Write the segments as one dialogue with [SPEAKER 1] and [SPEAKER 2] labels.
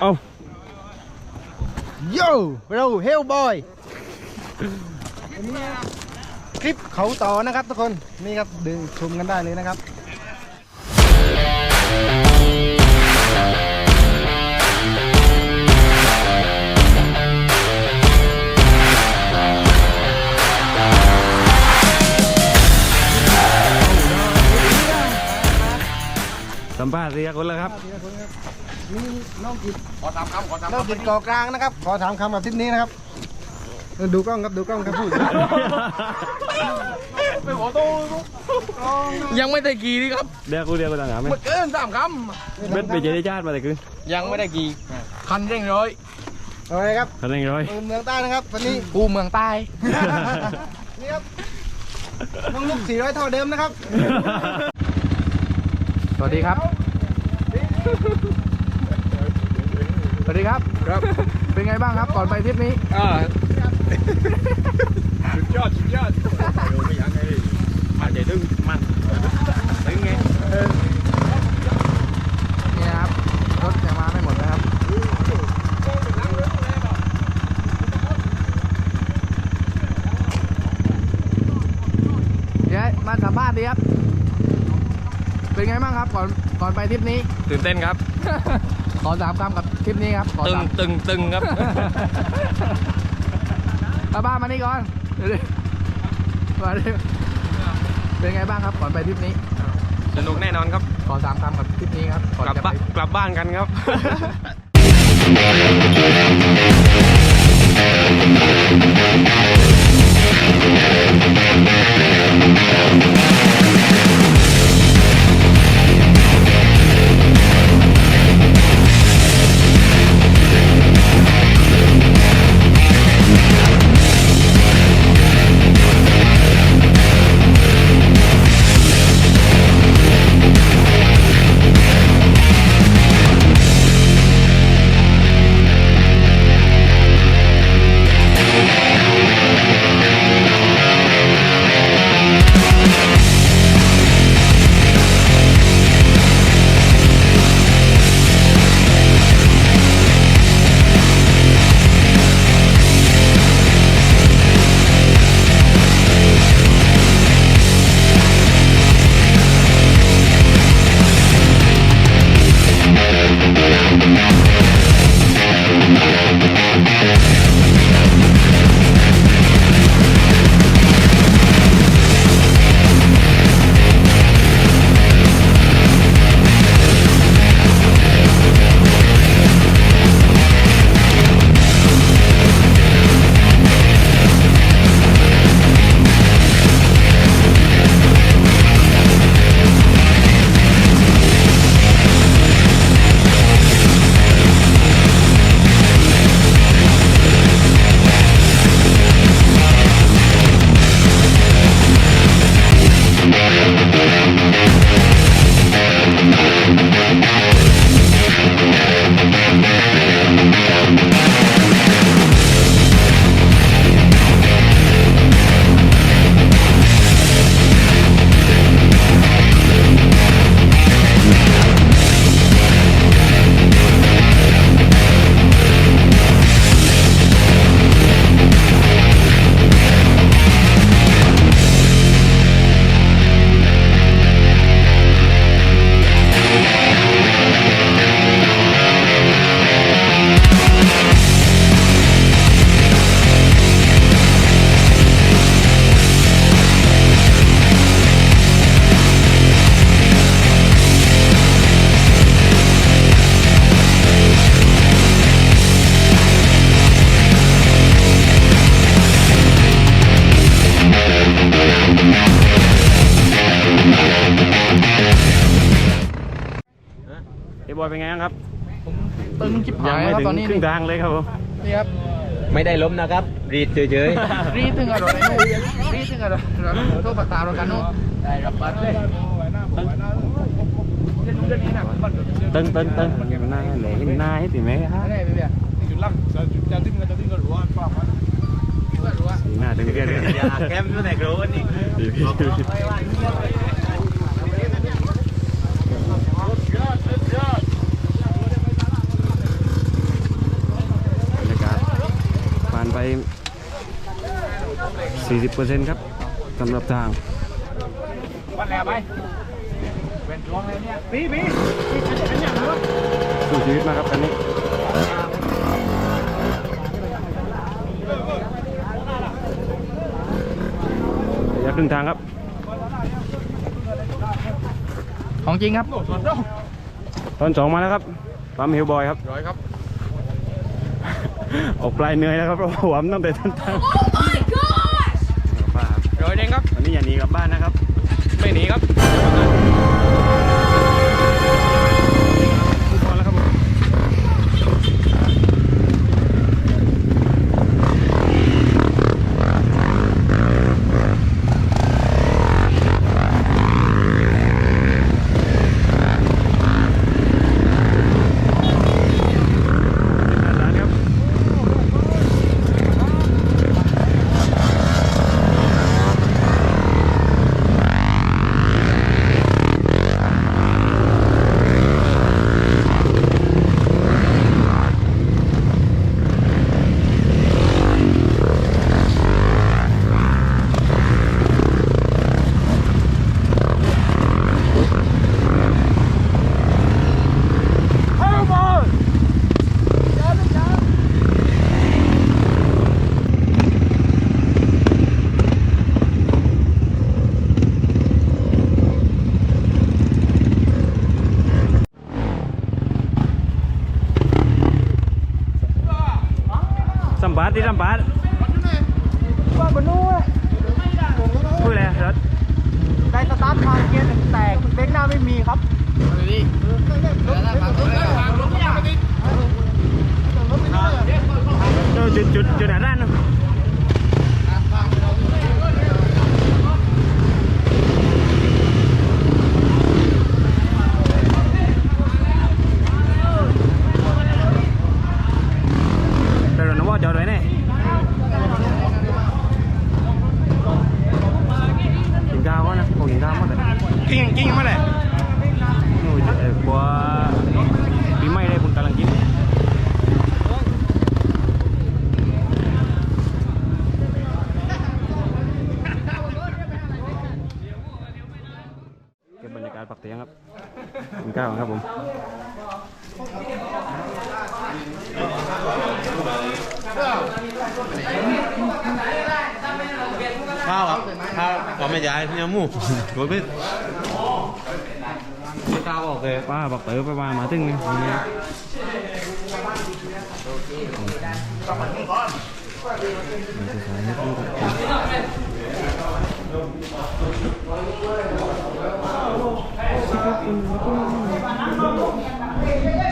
[SPEAKER 1] เอา
[SPEAKER 2] โย่เราเฮลบอยคลิปเขาต่อนะครับทุกคน นี่ครับดึงชมกันได้เลยนะครับ
[SPEAKER 1] สัมภาษณ์เรียกคนแล้วครับ
[SPEAKER 2] นี่น้องกิจขอถามคำขอถามน้องกิจก่อกลางนะครับ ขอถามคำกับทริปนี้นะครับเออดูกล้องครับดูกล้องครับพูด
[SPEAKER 3] ยังไม่ได้กี่นี่ครับ
[SPEAKER 1] เรียกกูเรียกกูต่างหากไหม
[SPEAKER 3] เมื่อเกินสามค
[SPEAKER 1] เบ็ดไปเจริญชาติมาแต่คือำ
[SPEAKER 3] ยังไม่ได้กี่คันเร่งร้อย
[SPEAKER 2] เอาเลยครับ
[SPEAKER 1] คะแนนร้อย
[SPEAKER 2] เมืองใต้นะครับวันนี้
[SPEAKER 3] กูเมืองใต้
[SPEAKER 2] นี่ครับน้องลูก400เท่าเดิมนะครับ
[SPEAKER 3] สวัสดีครับส วัสดีครับ ครับ เป็นไงบ้างครับก่อนไปทริปนี้
[SPEAKER 4] อ่าสุดยอดสุดยอดไม่ยังไงมันใจดึงมันดึงไง
[SPEAKER 3] นี่นะครับรถยังมาไม่หมดนะครับเดี๋ยวมาสัมภาษณ์ดีครับ เป็นไงบ้างครับก่อนก่อนไปทริปนี้
[SPEAKER 4] ตื่นเต้นครับ
[SPEAKER 3] ขอสามคำกับ ทริปนี้ครับขอ
[SPEAKER 4] ตึง
[SPEAKER 3] สาม
[SPEAKER 4] ตึงตึงครับ
[SPEAKER 3] ป้าบ้านมานี่ก่อนเดี๋ยวดิมาดิเป็นไงบ้างครับก่อนไปทริปนี้
[SPEAKER 4] สนุกแน่นอนครับ
[SPEAKER 3] ขอสามคำกับทริปนี้ครับก่อน
[SPEAKER 4] กลับ
[SPEAKER 3] จะ
[SPEAKER 4] บ้า
[SPEAKER 3] ไป
[SPEAKER 4] นกลับบ้านกันครับ
[SPEAKER 1] อ้บอยเป็นไงบ้างครับ
[SPEAKER 3] ตึงจิบหาย
[SPEAKER 1] ไม่
[SPEAKER 3] ครับ
[SPEAKER 1] ถึง
[SPEAKER 3] ตอนนี้
[SPEAKER 1] ครึ่งทางเลยครับผม
[SPEAKER 3] นี่ครับ
[SPEAKER 4] ไม่ได้ล้มนะครับ รีดเฉย
[SPEAKER 3] รีดถึงกับรถไอ้นู่นรีดถึงกับรถรถโทรประตามรถกันนู่นได้รับบัตรเลย
[SPEAKER 1] ตึงตึงตึงหน้าเหลยหน้าให้ติไหมฮะ
[SPEAKER 3] ได้ไหมเบี้ย
[SPEAKER 1] หน้าตึงเกินเลย
[SPEAKER 4] ๆอย่าแก้มด้วยไหนกรู้นี่
[SPEAKER 3] เ40%
[SPEAKER 1] ครับสำหรับทาง
[SPEAKER 4] วันแล้วไปเป็นช่วงเลยเนี่ยปีปี
[SPEAKER 1] สู้ชีวิตมากครับคันนี้ระยะครึ่งทางครับ
[SPEAKER 3] ของจริงครับ
[SPEAKER 1] ตอนสองมาแล้วครับปั๊มฮิลบอยครับ
[SPEAKER 4] ร้อยครับ
[SPEAKER 1] ออกปลายเหนื่อยแล้วครับเพราะว่าหวมตั้งแต่ต้นทาง
[SPEAKER 5] Oh my gosh!
[SPEAKER 1] ป้าครับ
[SPEAKER 4] ร้อยเด้งครับ
[SPEAKER 1] วันนี้อย่าหนีกลับบ้านนะครับ
[SPEAKER 4] ไม่หนีครับ
[SPEAKER 2] ก็ไม่
[SPEAKER 1] ย้า
[SPEAKER 4] ย
[SPEAKER 1] เนี่ย
[SPEAKER 4] หมูรถพี่ข้าวโอเค
[SPEAKER 1] ป้าปักเต๋อไปมามาถึงนี่นี่เก็บบร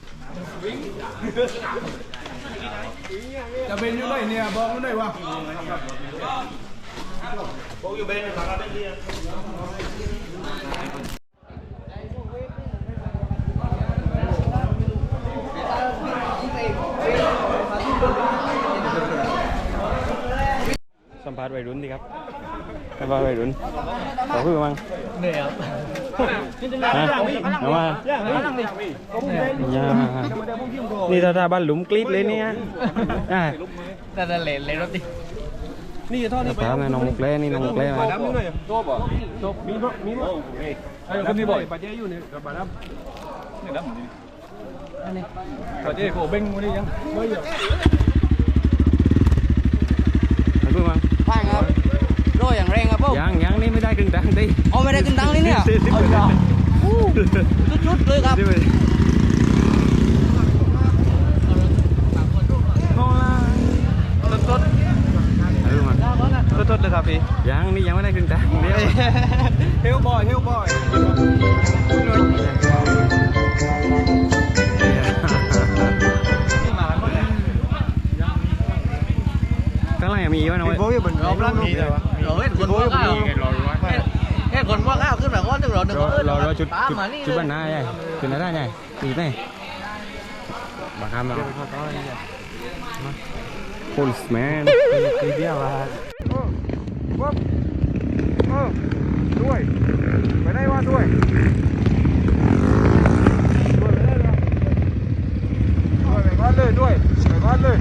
[SPEAKER 4] ไก่
[SPEAKER 2] เตี๋ยว
[SPEAKER 1] ไอ้ยาเนื้อตัวอะไรใหญ่ยันะ
[SPEAKER 2] ปีเสือดำเหรอ
[SPEAKER 1] อ๋อ
[SPEAKER 2] จะเป็นยังไงเนี่ยบอกมันหน่อยว่า
[SPEAKER 1] สัมภาษณ์วัยรุ่นดีครับ สัมภาษณ์วัยรุ่นขอคุยมั้งเนี่ยครับเอามาย่านี่ถ้าถ้าบ้านหลุมกรี๊ดเลยเนี่ยอ่า
[SPEAKER 3] แต่ละเลนเลยรถดิ
[SPEAKER 2] นี่ท่อนี้
[SPEAKER 1] ถามนะน้องมุกเล่นี่น้องมุกเล่มา
[SPEAKER 2] ดำนี่หน่อยโต๊ะบ่โต๊ะมีบ่มีบ่ไอ้คนนี้บ่ปัจเจอยู่นี่กับบาดำนี่ดำนี่อันนี้ปัจเจโคเบ้งวันนี้ยังไม่เยอะ
[SPEAKER 1] ขอคุยมั้ง
[SPEAKER 3] ใช่ครับ โรยอย่างแรงครับพวก
[SPEAKER 1] ยังยังนี่ไม่ได้ครึ่งทางดิ
[SPEAKER 3] เอาไม่ได้ขึ้นตังเลยเนี่ย
[SPEAKER 1] สิบสิบ
[SPEAKER 3] เอา
[SPEAKER 1] เปอร์เซ็นต์
[SPEAKER 3] ชุดๆเลยครับ
[SPEAKER 1] สิบเปอร์เซ็นต์โอ้ล่ะ
[SPEAKER 3] สด
[SPEAKER 1] ขอคุยมั้ง
[SPEAKER 4] สุดๆเลยครับพี่
[SPEAKER 1] ยังนี่ยังไม่ได้ครึ่งทางเดียว
[SPEAKER 4] เฮลบอยเฮลบอยนี่มาหมดเลย
[SPEAKER 1] ข้างล่างยังมีวะน้อย
[SPEAKER 4] โบยบนรอบล่างมีเลยวะ
[SPEAKER 5] เราเห็นคนว่าข้าว
[SPEAKER 6] นี่ไงรออยู่ว่า
[SPEAKER 5] เห็นคนว่าข้าวขึ้นมาก้อนหนึ่งเราหนึ่ง
[SPEAKER 1] รอ
[SPEAKER 5] เออ
[SPEAKER 1] รอรอจุดจุด
[SPEAKER 5] มานี่
[SPEAKER 1] จุด
[SPEAKER 5] เล
[SPEAKER 1] บ้าน
[SPEAKER 5] ย
[SPEAKER 1] นาใหญ่จุดไหนได้ใหญ่จุดไหนบ้าคำเรา policeman เดียวอะ
[SPEAKER 4] ด้วยไปได้ว่าด้วยด้วยไปได้เลยด้วยไปบ้านเลยด้วยไปบ้านเลย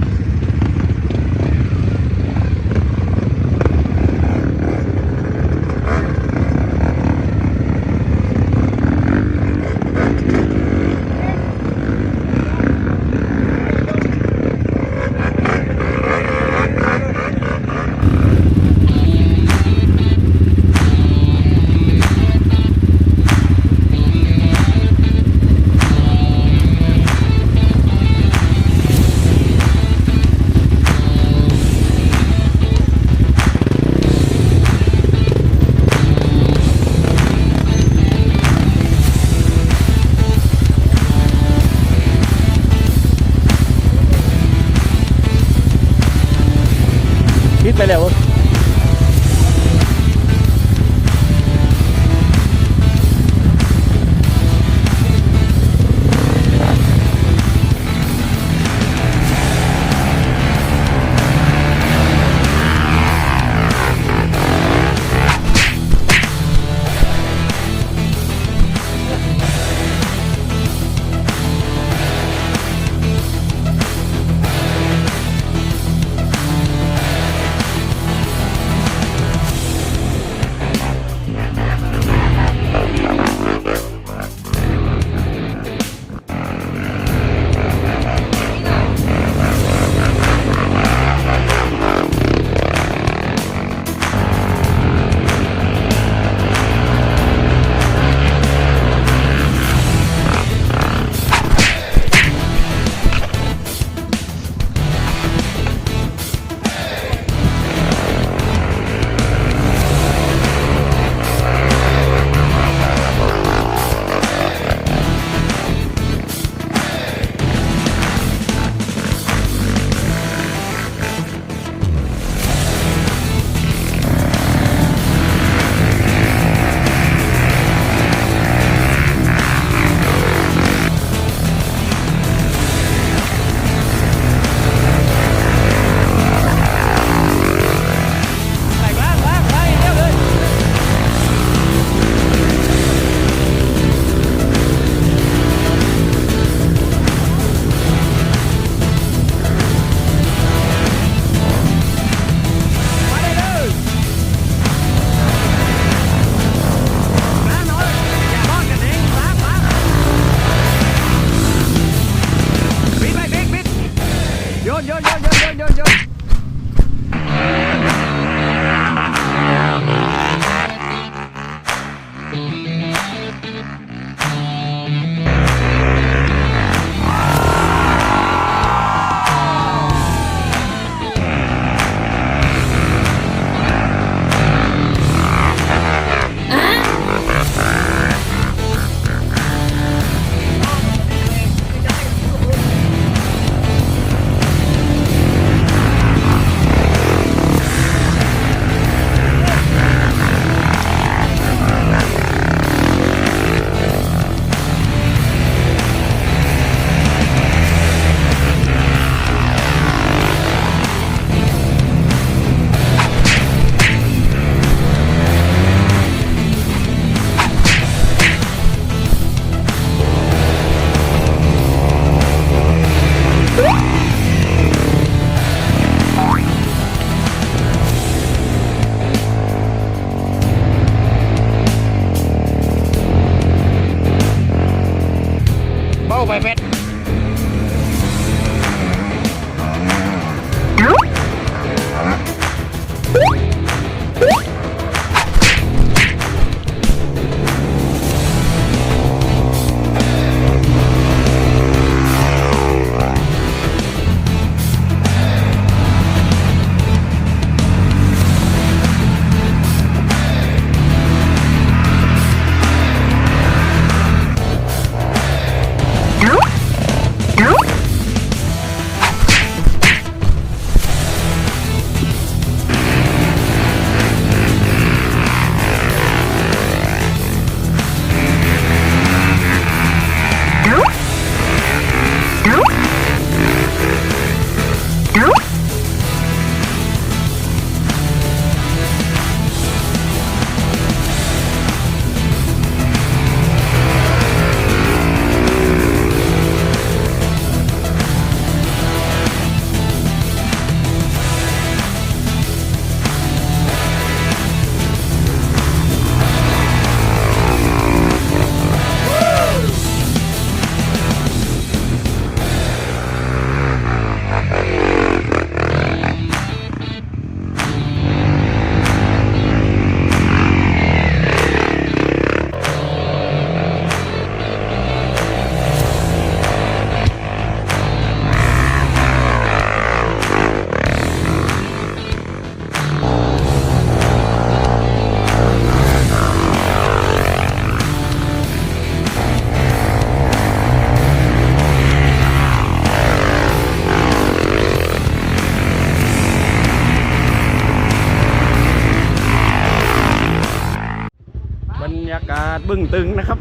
[SPEAKER 1] บึ้งตึงนะครับ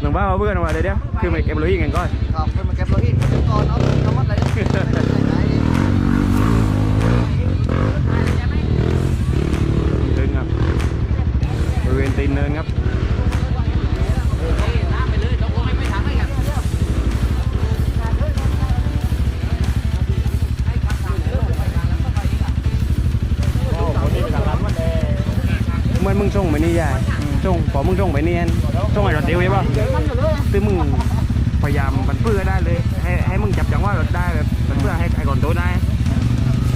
[SPEAKER 1] หลวงบ้ามาเพื่อนมาเดี๋ยวเดี๋ยวคือมาเก็บโลหิตกันก่อน
[SPEAKER 5] ครับเป็นมาเก็บโลหิตก่อนเอาทำอะไร
[SPEAKER 1] ตึงครับบริเวณตีนเนินครับ ส่งพอมึงส่งไปนี่อันส่งไอ้รถเดียวใช่ป่ะคือมึงพยายามมันเพื่อได้เลย ให้ให้มึงจับจังหวะรถได้แบบมันเพื่อให้ไอ้ก่อนโตได้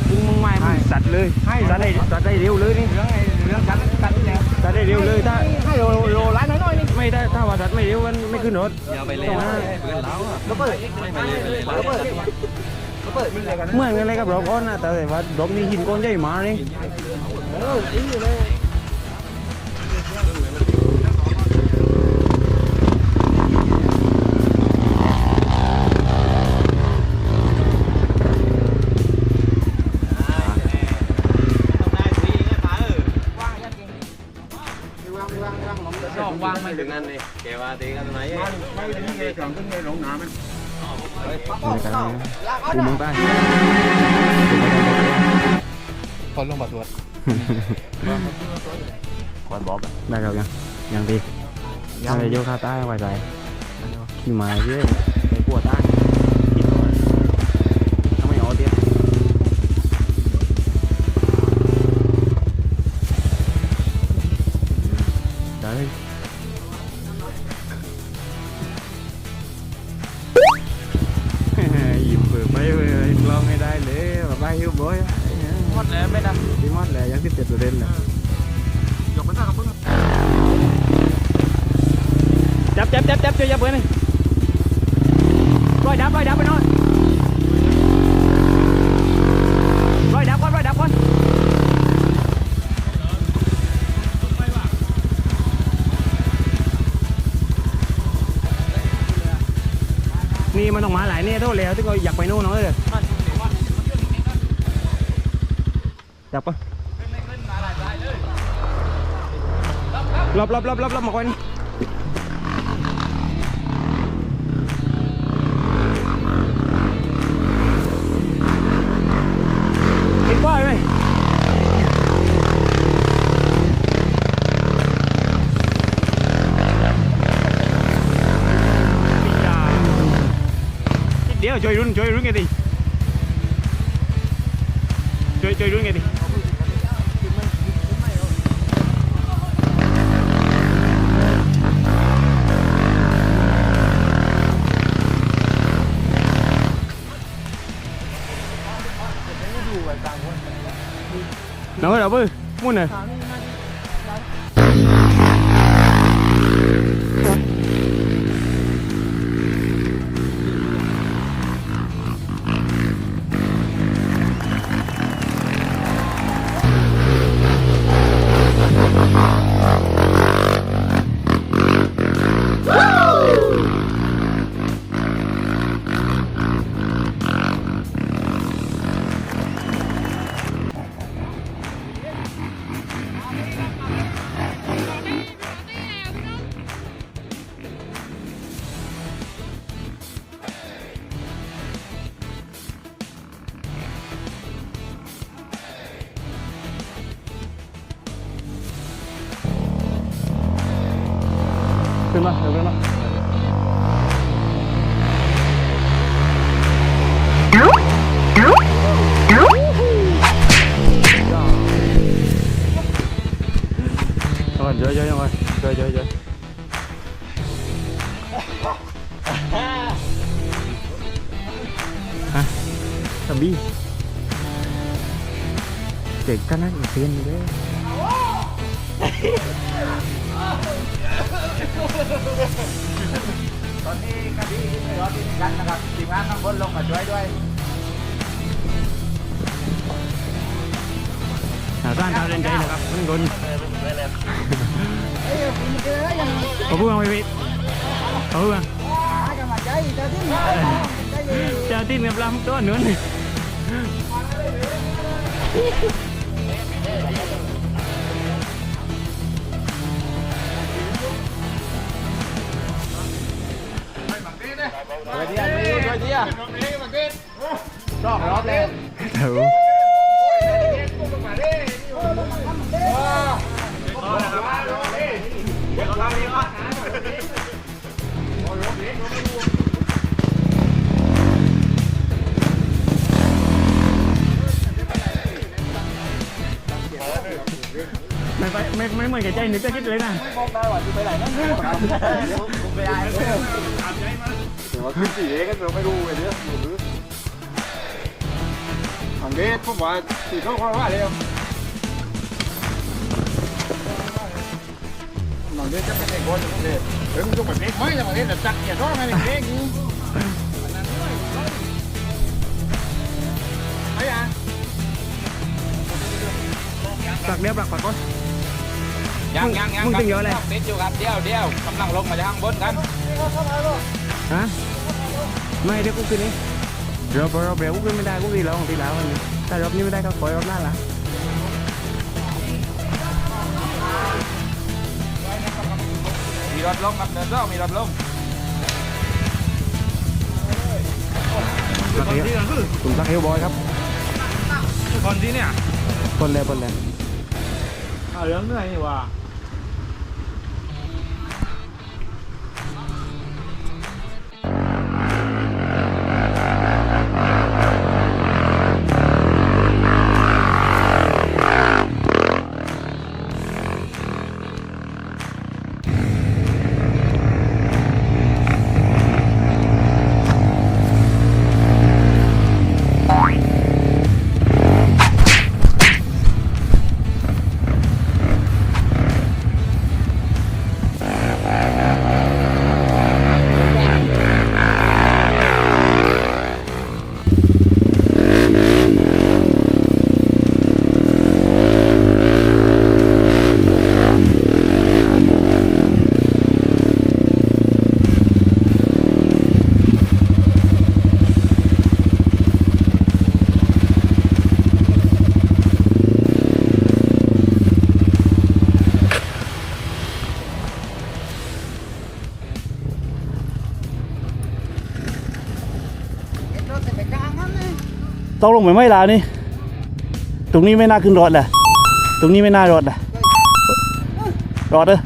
[SPEAKER 1] มึงมึงไม่มึงสัตว์เลยสัตว์ได้สัตว์ได้เร็วเลยนี่
[SPEAKER 2] เรื่องไอ้เรื่องกันกันนี่แหละ
[SPEAKER 1] สัตว์ได้เร็วเลยถ้า
[SPEAKER 2] ให้โลโลร้านน้อยๆนี่
[SPEAKER 1] ไม่ได้ถ้าว่าสัตว์ไม่เร็วมันไม่ขึ้นรถ
[SPEAKER 5] อย่าไปเล่น
[SPEAKER 1] ต้องห้า
[SPEAKER 5] เพื่อนเราอะ
[SPEAKER 2] แล้วเปิด
[SPEAKER 5] ไม่ไปเล่นไปเล่น
[SPEAKER 2] แล้วเปิดแล้วเปิดมึงอะไรกัน
[SPEAKER 1] เหมือนกันเลยกับรถก้อนนะแต่ว่ารถนี่หินก้อนใหญ่มานี่
[SPEAKER 2] เอออีเลย
[SPEAKER 5] ชอบวางไม่ถึงนั่นเลยแกว่าตีกันตรงไหน
[SPEAKER 4] ไม่ได้นี่ไงกลางขึ้นไงหลงน้ำมัน
[SPEAKER 1] กูมึงไป
[SPEAKER 3] คนลงบัตรวด
[SPEAKER 1] ก่อนบอกได้ครับยังยังดียังเลยโยคาใต้ไว้ใจขี่มาเยอะ รอบรอบรอบรอบรอบมาควันเห็นป้ายไหมเดี๋ยวช่ยรุ่นจอยรุ่นไงดิจอยช่วยรุ่นไงดิ Bună! เอาก่อนเยอะเยอะยังไงเยอะเยอะเยอะฮะตะบี้เด็กก็นั่งเซียนอยู่เลย
[SPEAKER 2] ตอนนี้คดีไม่รอที่กันนะครับทีมงานทั้งคนลงมาช่วยด้วย
[SPEAKER 1] ร้านทาเรนใจนะครับข้างบนขอบคุณมากพี่ขอบคุณมากเจ้าที่เงียบลำตัวนุ่นไปเดียวไป
[SPEAKER 7] เดียวชอบรอบเลย
[SPEAKER 1] ถูก ไม่ไปไม่ไม่เหมือนกับใจนึกจะคิดเลยนะม
[SPEAKER 2] องตาหวานไปไหนนั่นผม
[SPEAKER 1] ไปได้
[SPEAKER 4] ตัดเดี๋ย
[SPEAKER 2] วขึ้นสี่เองกซ์เราไม่รู้เลยเนี่ยทางเดชผมว่าสี่ข้อความว่าเลย เด็กคนเด็กเดี๋ยวมึงต้องแบบเด็กไม่แต่แบบเด็กแต่จักเกียร์ร้องไงเด็กนี่ไอ้ยัง
[SPEAKER 1] สักเดียวปลักปักก่อน
[SPEAKER 4] ยังยังยัง
[SPEAKER 1] มึงถึงเยอะเลย
[SPEAKER 4] ติดอยู่ครับเดี๋ยวเดี๋ยวกำลังลงมาจากข้างบนกัน
[SPEAKER 1] ฮะไม่เดี๋ยวกูคืนนี้เดี๋ยวรอบเดี๋ยวกูขึ้นไม่ได้กูดีแล้วของทีแล้ววันนี้แต่รอบนี้ไม่ได้ก็ปล่อยรอบหน้าละ
[SPEAKER 4] รถลงครับเดินเจ้ามีรถลง
[SPEAKER 1] สักเดียวคุณสักเฮลบอยครับ
[SPEAKER 4] คนที่เนี่ย
[SPEAKER 1] คนเลยคนเลย
[SPEAKER 4] เอาเรื่องเหนื่อยนี่ว่า
[SPEAKER 8] ต้องลงไปไม่ลานี่ ตรงนี้ไม่น่าขึ้นรถเลยตรงนี้ไม่น่ารถเลยรอดเด้อ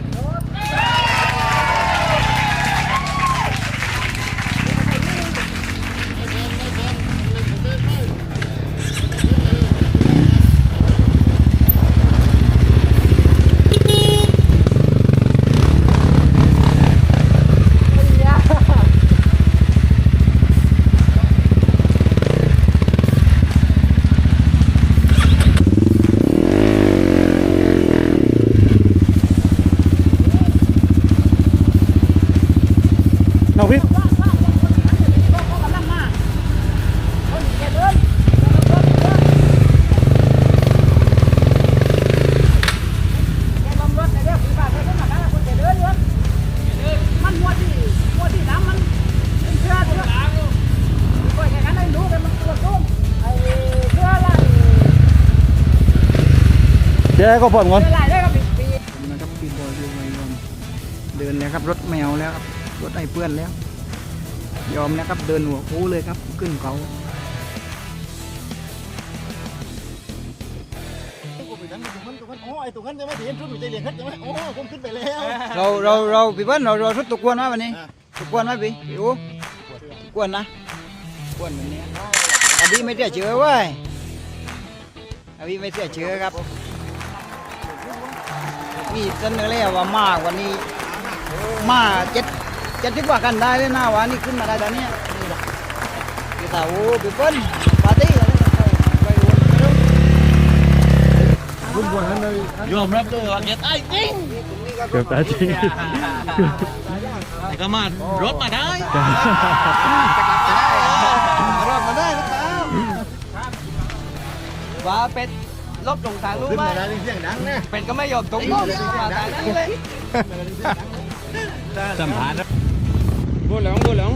[SPEAKER 8] ดี๋ยวให้เขาผ่อนก่อน
[SPEAKER 9] เชื่ออะไรได้ก็ปีปี
[SPEAKER 1] นะครับปีบอยดูไม่ยอมเดินแล้วครับรถแมวแล้วครับรถไอ้เพื่อนแล้ว ยอมแล้วครับเดินหัวคูเลยครับขึ้นเขา
[SPEAKER 7] เราเราเราพี่เบิ้ลเราเราชุดตุกวนไหมวันนี้ตุกวนไหมพี่พี่อูตุกวนนะกวนแบบนี้อันนี้ไม่เสียเชื้อเว้ยอันนี้ไม่เสียเชื้อครับ มีเสนอแล้วว่ามากกวันนี้มาเจ็ดเจ็ดสิบกว่ากันได้เลยนะวันนี้ขึ้นมาได้ตอนเนี้ยนี่ล่ะพี่สาวโอ้พี่เบิ้ลปาร์ตี้ไปวนไปดู
[SPEAKER 5] ยอมรับเลยว่าเก็ตไอ้จริง
[SPEAKER 1] เกือบตายจริง
[SPEAKER 5] แต่ก็มารถมาได้
[SPEAKER 7] รอดมาได้หรือเปล่าว่าเป็ด ลบลงทางรู้ไหมเป็นก็ไม่ยอมตรงลบมาทางนั้นเลย
[SPEAKER 5] สัมผัส
[SPEAKER 1] บูหลงบูหลง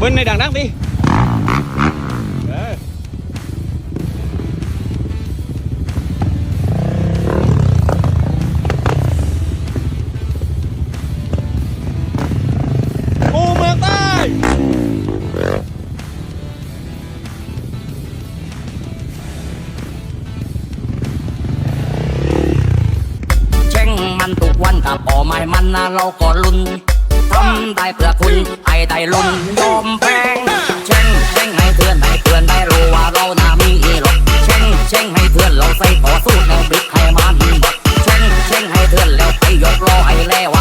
[SPEAKER 1] บนในดังดักดี เรา
[SPEAKER 10] ก็ลุ้นทำได้เพื่อคุณไอ้ได้ลุ้นยอมแพงเช่งเช่งให้เพื่อนให้เพื่อนได้รู้ว่าเราหน้ามีหรอกเช่งเช่งให้เพื่อนเราใส่ต่อสู้แนวบริกให้มันหมดเช่งเช่งให้เพื่อนแล้วไปยกล้อให้แล้ว